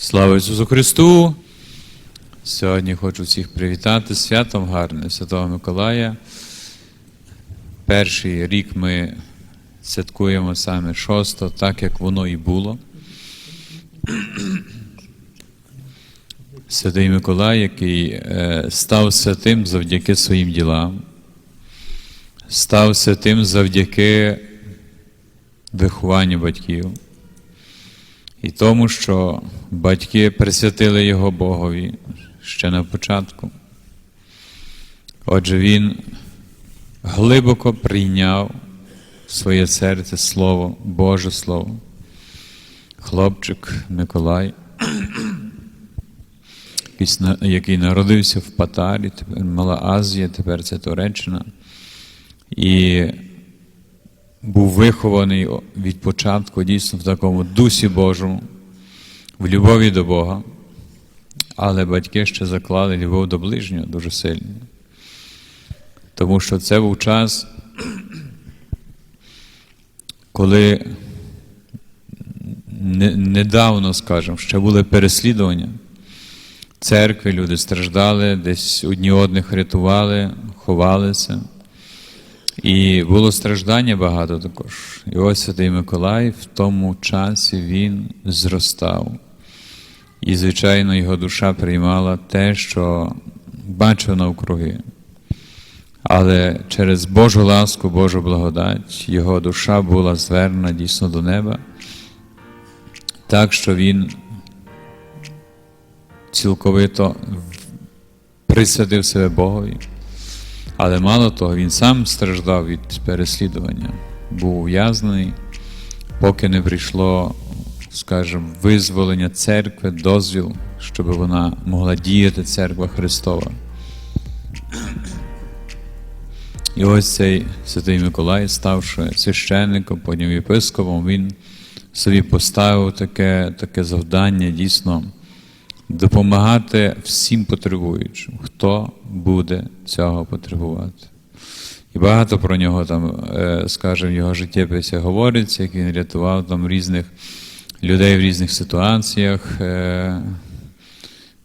Слава Ісусу Христу! Сьогодні хочу всіх привітати святом гарним Святого Миколая. Перший рік ми святкуємо саме 6, так як воно і було. Святий Миколай, який е, став святим завдяки своїм ділам, став святим завдяки вихованню батьків. І тому, що батьки присвятили його Богові ще на початку. Отже, він глибоко прийняв в своє серце Слово, Боже Слово. Хлопчик Миколай, який народився в Патарі, тепер Мала Азія, тепер це Туреччина. І був вихований від початку дійсно в такому дусі Божому, в любові до Бога, але батьки ще заклали любов до ближнього дуже сильно. Тому що це був час, коли недавно, скажімо, ще були переслідування церкви, люди страждали, десь одні одних рятували, ховалися. І було страждання багато також. І ось Святий Миколай в тому часі він зростав. І, звичайно, його душа приймала те, що бачив навкруги. Але через Божу ласку, Божу благодать, його душа була звернена дійсно до неба, так що він цілковито присвятив себе Богові. Але мало того, він сам страждав від переслідування, був ув'язнений, поки не прийшло, скажімо, визволення церкви, дозвіл, щоб вона могла діяти церква Христова. І ось цей Святий Миколай, ставши священником, потім єпископом, він собі поставив таке, таке завдання дійсно допомагати всім потребуючим, хто буде цього потребувати. І багато про нього там, скажімо, в його життєписі говориться, як він рятував там різних людей в різних ситуаціях.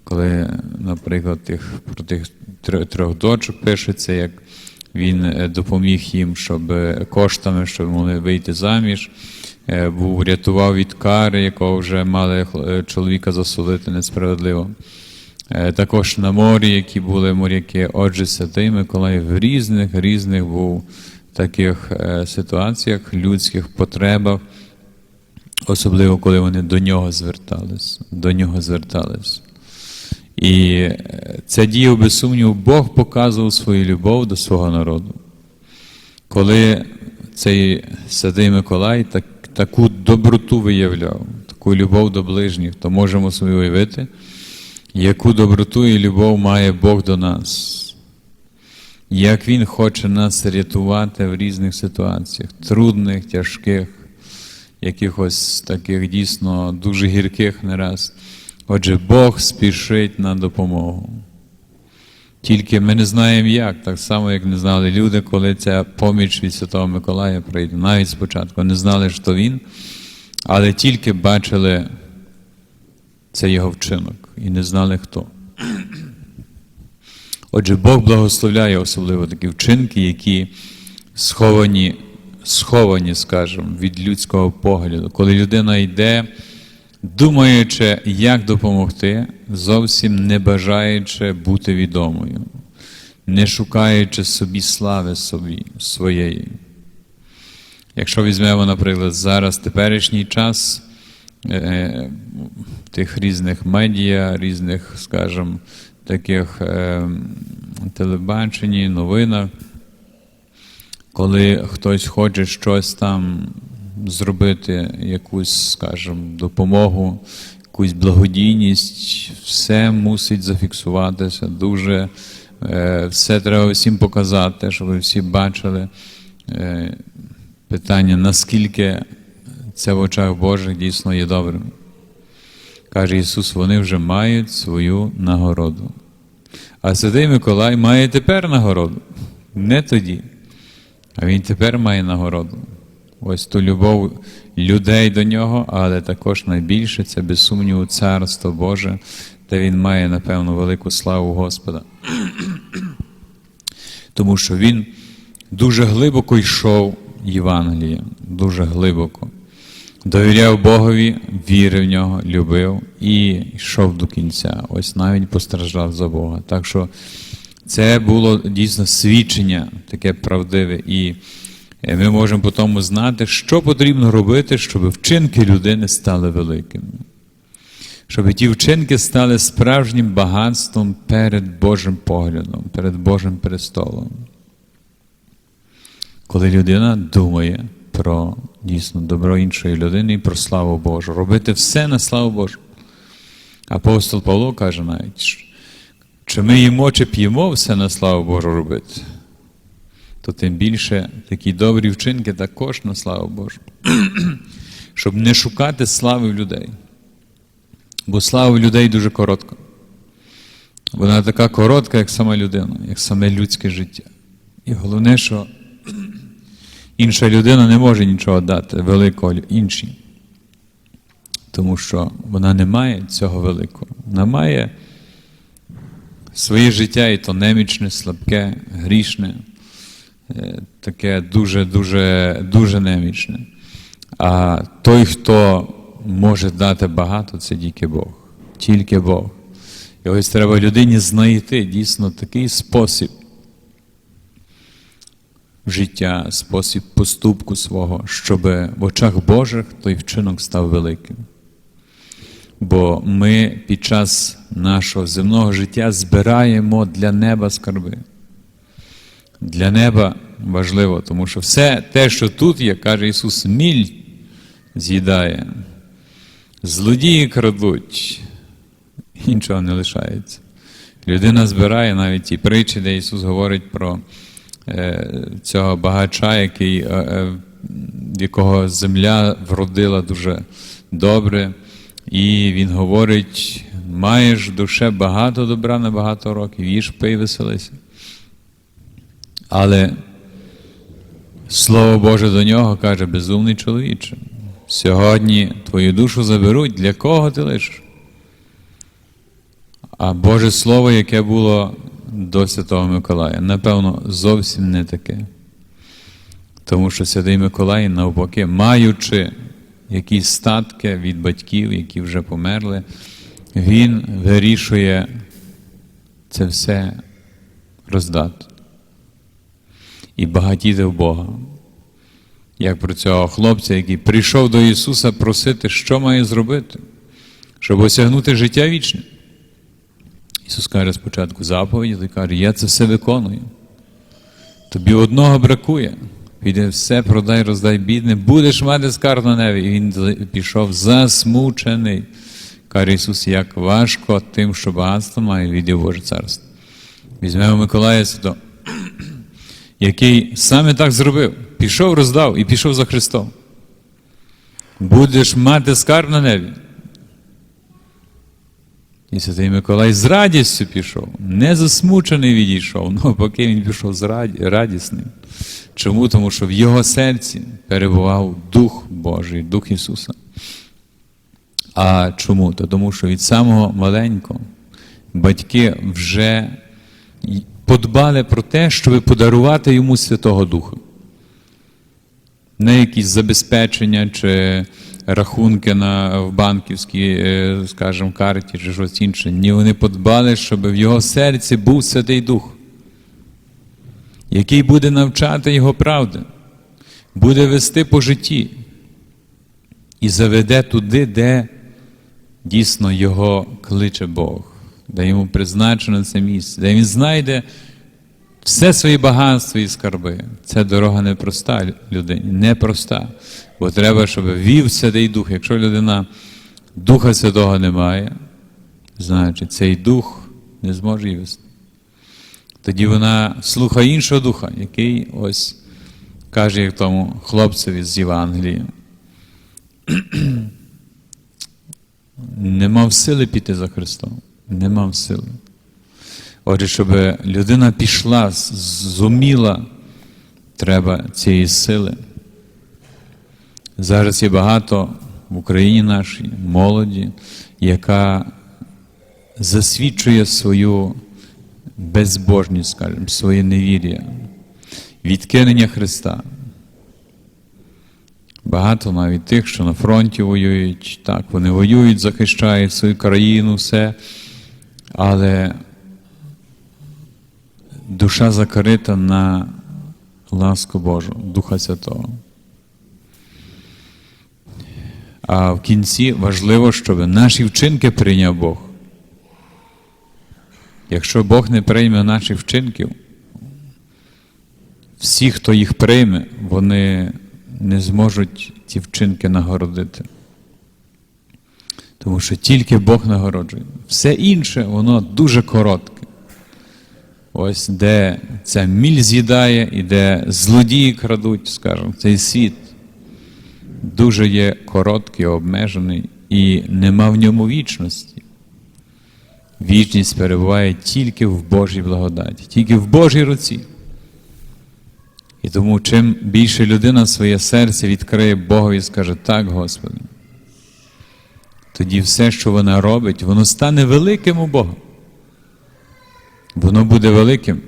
Коли, наприклад, тих, про тих трьох дочок пишеться, як він допоміг їм, щоб коштами, щоб могли вийти заміж. Був рятував від кари, якого вже мали чоловіка засудити несправедливо. Також на морі, які були моряки, отже, святий Миколай в різних різних був таких ситуаціях, людських потребах, особливо коли вони до нього звертались, до нього звертались. І це діяв, без сумніву, Бог показував свою любов до свого народу. Коли цей святий Миколай так, таку доброту виявляв, таку любов до ближніх, то можемо собі уявити, яку доброту і любов має Бог до нас, як Він хоче нас рятувати в різних ситуаціях, трудних, тяжких, якихось таких дійсно дуже гірких не раз. Отже, Бог спішить на допомогу. Тільки ми не знаємо як, так само, як не знали люди, коли ця поміч від Святого Миколая прийде. Навіть спочатку не знали, що він, але тільки бачили це його вчинок і не знали хто. Отже, Бог благословляє особливо такі вчинки, які сховані, сховані, скажімо, від людського погляду. Коли людина йде, думаючи, як допомогти, зовсім не бажаючи бути відомою, не шукаючи собі слави собі, своєї. Якщо візьмемо, наприклад, зараз теперішній час е, тих різних медіа, різних, скажімо, таких е, телебаченні, новинах, коли хтось хоче щось там зробити, якусь, скажімо, допомогу, якусь благодійність, все мусить зафіксуватися. Дуже е, все треба всім показати, щоб ви всі бачили. Е, питання, наскільки це в очах Божих дійсно є добрим. Каже Ісус, вони вже мають свою нагороду. А Святий Миколай має тепер нагороду. Не тоді. А Він тепер має нагороду. ось ту любов людей до нього, але також найбільше це без сумніву царство Боже, де він має, напевно, велику славу Господа. Тому що він дуже глибоко йшов Євангелієм, дуже глибоко. Довіряв Богові, вірив в нього, любив і йшов до кінця. Ось навіть постраждав за Бога. Так що це було дійсно свідчення таке правдиве. І е, ми можемо по тому знати, що потрібно робити, щоб вчинки людини стали великими. Щоб ті вчинки стали справжнім багатством перед Божим поглядом, перед Божим престолом. Коли людина думає про дійсно добро іншої людини і про славу Божу, робити все на славу Божу. Апостол Павло каже навіть, чи ми їмо, чи п'ємо все на славу Божу робити, то тим більше такі добрі вчинки також на славу Божу. Щоб не шукати слави в людей. Бо слава в людей дуже коротка. Вона така коротка, як сама людина, як саме людське життя. І головне, що інша людина не може нічого дати великого іншій. Тому що вона не має цього великого. Вона має своє життя і то немічне, слабке, грішне, е, таке дуже-дуже дуже немічне. А той, хто може дати багато, це тільки Бог. Тільки Бог. І ось треба людині знайти дійсно такий спосіб життя, спосіб поступку свого, щоб в очах Божих той вчинок став великим. Бо ми під час нашого земного життя збираємо для неба скарби. Для неба важливо, тому що все те, що тут є, каже Ісус, міль з'їдає. Злодії крадуть, іншого не лишається. Людина збирає навіть ті притчі, де Ісус говорить про цього багача, який, е, е, якого земля вродила дуже добре. І він говорить: маєш душе багато добра на багато років, їж пий, веселися. Але Слово Боже до нього каже, безумний чоловіче. Сьогодні твою душу заберуть, для кого ти лишиш? А Боже Слово, яке було до Святого Миколая, напевно, зовсім не таке. Тому що Святий Миколай, навпаки, маючи якісь статки від батьків, які вже померли, він вирішує це все роздати. І багатіти в Бога. Як про цього хлопця, який прийшов до Ісуса просити, що має зробити, щоб осягнути життя вічне. Ісус каже спочатку заповіді, той каже, я це все виконую. Тобі одного бракує. Піде все, продай, роздай бідним, будеш мати скарб на небі. І він пішов засмучений. Каже Ісус, як важко тим, що багатство має відділ Боже царство. Візьмемо Миколая Свято, який саме так зробив. Пішов, роздав і пішов за Христом. Будеш мати скарб на небі. І Святий Миколай з радістю пішов, не засмучений відійшов, навпаки, він пішов з радісним. Чому? Тому що в його серці перебував Дух Божий, Дух Ісуса. А чому? То тому що від самого маленького батьки вже подбали про те, щоб подарувати йому Святого Духа. Не якісь забезпечення чи рахунки на, в банківській, е, скажімо, карті чи щось інше. Ні, вони подбали, щоб в його серці був Святий Дух, який буде навчати його правди, буде вести по житті і заведе туди, де дійсно його кличе Бог, де йому призначено це місце, де він знайде все свої багатства і скарби. Це дорога непроста людині, непроста. Бо треба, щоб вів Святий Дух. Якщо людина Духа Святого не має, значить цей дух не зможе її вести. Тоді вона слухає іншого духа, який ось каже як тому хлопцеві з Євангелії. Не мав сили піти за Христом. Не мав сили. Отже, щоб людина пішла, зуміла, треба цієї сили. Зараз є багато в Україні нашій молоді, яка засвідчує свою безбожність, скажімо, своє невір'я, відкинення Христа. Багато навіть тих, що на фронті воюють, так, вони воюють, захищають свою країну, все, але душа закрита на ласку Божу, Духа Святого. А в кінці важливо, щоб наші вчинки прийняв Бог. Якщо Бог не прийме наших вчинків, всі, хто їх прийме, вони не зможуть ці вчинки нагородити. Тому що тільки Бог нагороджує. Все інше, воно дуже коротке. Ось де ця міль з'їдає і де злодії крадуть, скажімо, цей світ дуже є короткий, обмежений і нема в ньому вічності. Вічність перебуває тільки в Божій благодаті, тільки в Божій руці. І тому, чим більше людина своє серце відкриє Богові і скаже так, Господи, тоді все, що вона робить, воно стане великим у Бога. Воно буде великим,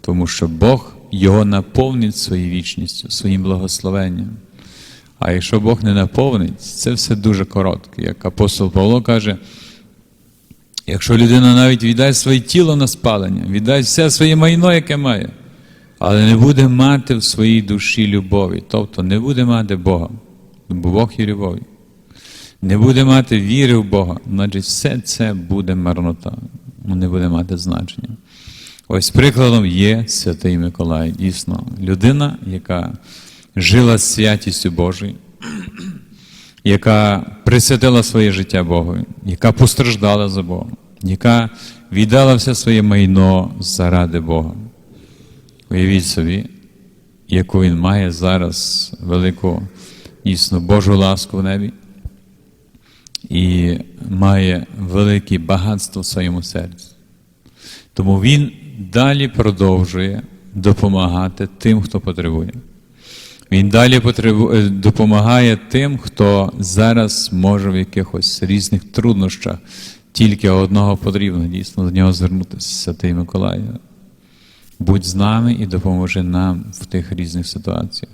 тому що Бог його наповнить своєю вічністю, своїм благословенням. А якщо Бог не наповнить, це все дуже коротке. Як апостол Павло каже, якщо людина навіть віддасть своє тіло на спалення, віддасть все своє майно, яке має, але не буде мати в своїй душі любові, тобто не буде мати Бога, бо Бог є любов'ю. Не буде мати віри в Бога, значить все це буде марнота, не буде мати значення. Ось прикладом є святий Миколай, дійсно, людина, яка жила святістю Божою, яка присвятила своє життя Богу, яка постраждала за Бога, яка віддала все своє майно заради Бога. Уявіть собі, яку він має зараз велику дійсно Божу ласку в небі і має велике багатство в своєму серці. Тому він далі продовжує допомагати тим, хто потребує. Він далі допомагає тим, хто зараз може в якихось різних труднощах. Тільки одного потрібно дійсно до нього звернутися, Святий Миколай. Будь з нами і допоможи нам в тих різних ситуаціях.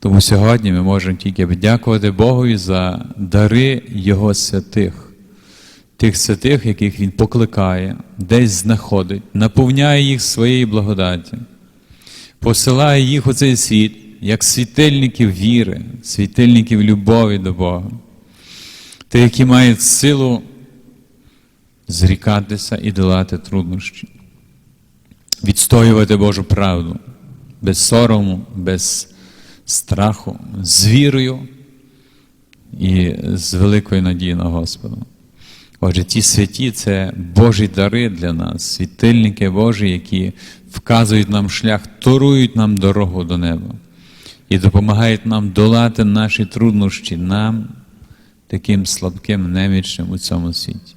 Тому сьогодні ми можемо тільки дякувати Богові за дари Його святих, тих святих, яких Він покликає, десь знаходить, наповняє їх своєю благодаті, посилає їх у цей світ як світильників віри, світильників любові до Бога, ті, які мають силу зрікатися і долати труднощі, відстоювати Божу правду без сорому, без страху, з вірою і з великою надією на Господа. Отже, ті святі це Божі дари для нас, світильники Божі, які вказують нам шлях, торують нам дорогу до неба і допомагають нам долати наші труднощі, нам, таким слабким, немічним у цьому світі.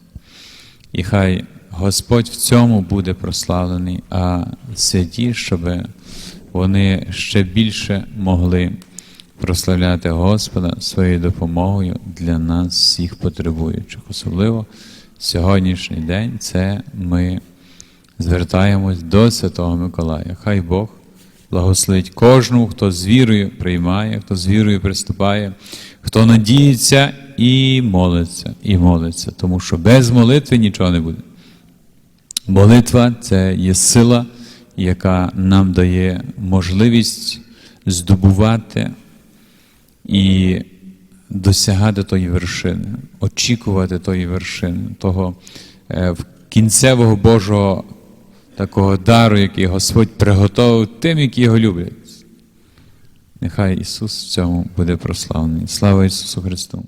І хай Господь в цьому буде прославлений, а святі, щоб вони ще більше могли прославляти Господа своєю допомогою для нас, всіх потребуючих. Особливо сьогоднішній день це ми звертаємось до Святого Миколая. Хай Бог благословить кожному, хто з вірою приймає, хто з вірою приступає, хто надіється і молиться, і молиться, тому що без молитви нічого не буде. Молитва це є сила, яка нам дає можливість здобувати і досягати тої вершини, очікувати тої вершини, того е, кінцевого Божого такого дару, який Господь приготовив тим, які його люблять. Нехай Ісус в цьому буде прославлений. Слава Ісусу Христу!